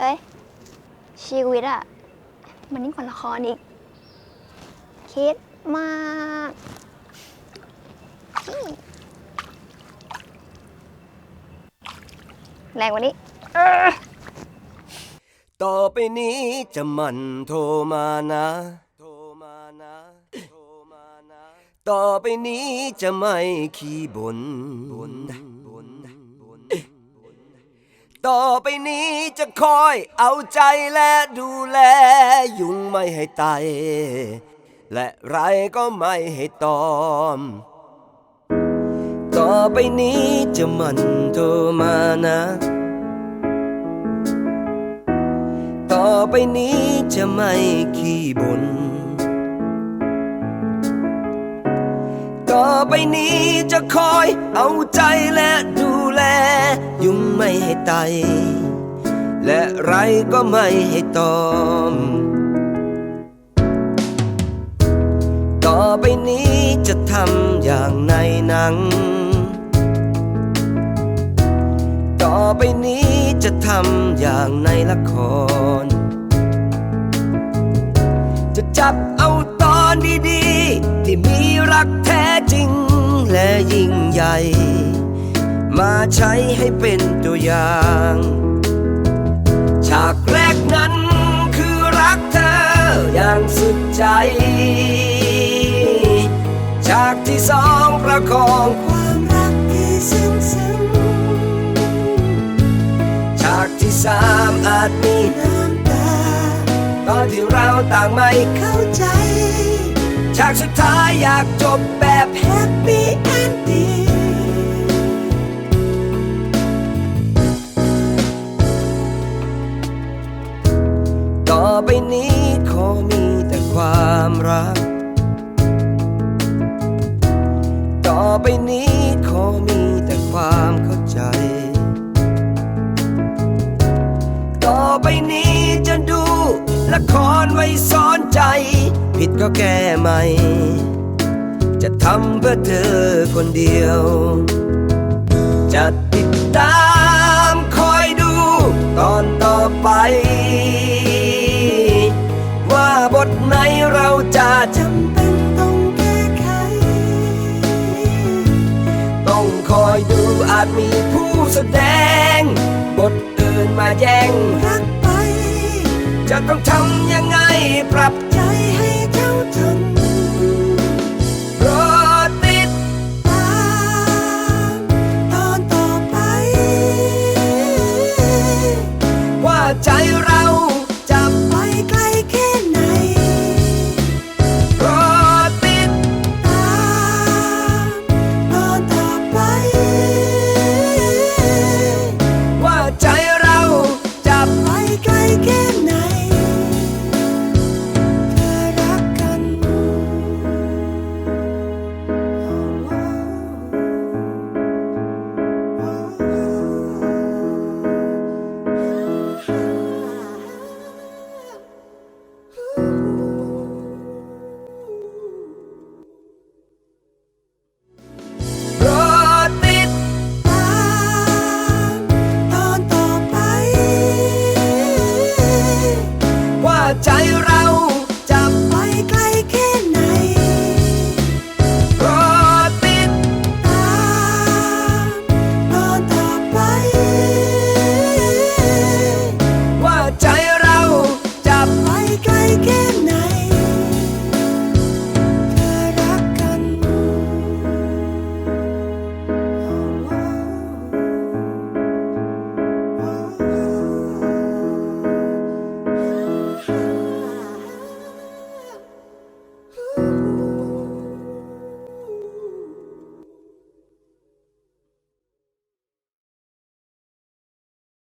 เอ้ย ชีวิตอะมันยิ่งกว่าละครอีก คิดมากแรงกว่านี้ ต่อไปนี้จะหมันโทรมานะ โทรมานะ โทรมานะ ต่อไปนี้จะไม่ขี้บนบนบนบน ต่อไปนี้จะคอยเอาใจและดูแล ยุงไม่ให้ไต และไรก็ไม่ให้ตอม ต่อไปนี้จะมันโทรมานะ ต่อไปนี้จะไม่ขี้บนต่อไปนี้จะคอยเอาใจและดู ลยุงไม่ให้ไต และไรก็ไม่ให้ตอม ต่อไปนี้จะทำอย่างในหนัง ต่อไปนี้จะทำอย่างในละคร จะจับเอาตอนดีๆ ที่มีรักแท้จริงและยิ่งใหญ่ มาใช้ให้เป็นตัวอย่าง ฉากแรกนั้นคือรักเธออย่างสุดใจ ฉากที่สองประคองความรักที่ซึ้งซึ้งฉากที่สามอาจมีน้ำตา ตอนที่เราต่างไม่เข้าใจ ฉากสุดท้ายอยากจบแบบแฮปปี้เอนดิ้ ความรัก ต่อไปนี้ขอมีแต่ความเข้าใจ ต่อไปนี้จะดูละครไว้สอนใจ ผิดก็แก้ใหม่ จะทำเพื่อเธอคนเดียว จะติดตาม อยดูอาจมีผู้แสดง บทอื่นมาแย่งรักไป จะต้องทำยังไงปรับใจให้เท่าทันรอติดตามตอนต่อไป ว่าใจเรา ใจเรา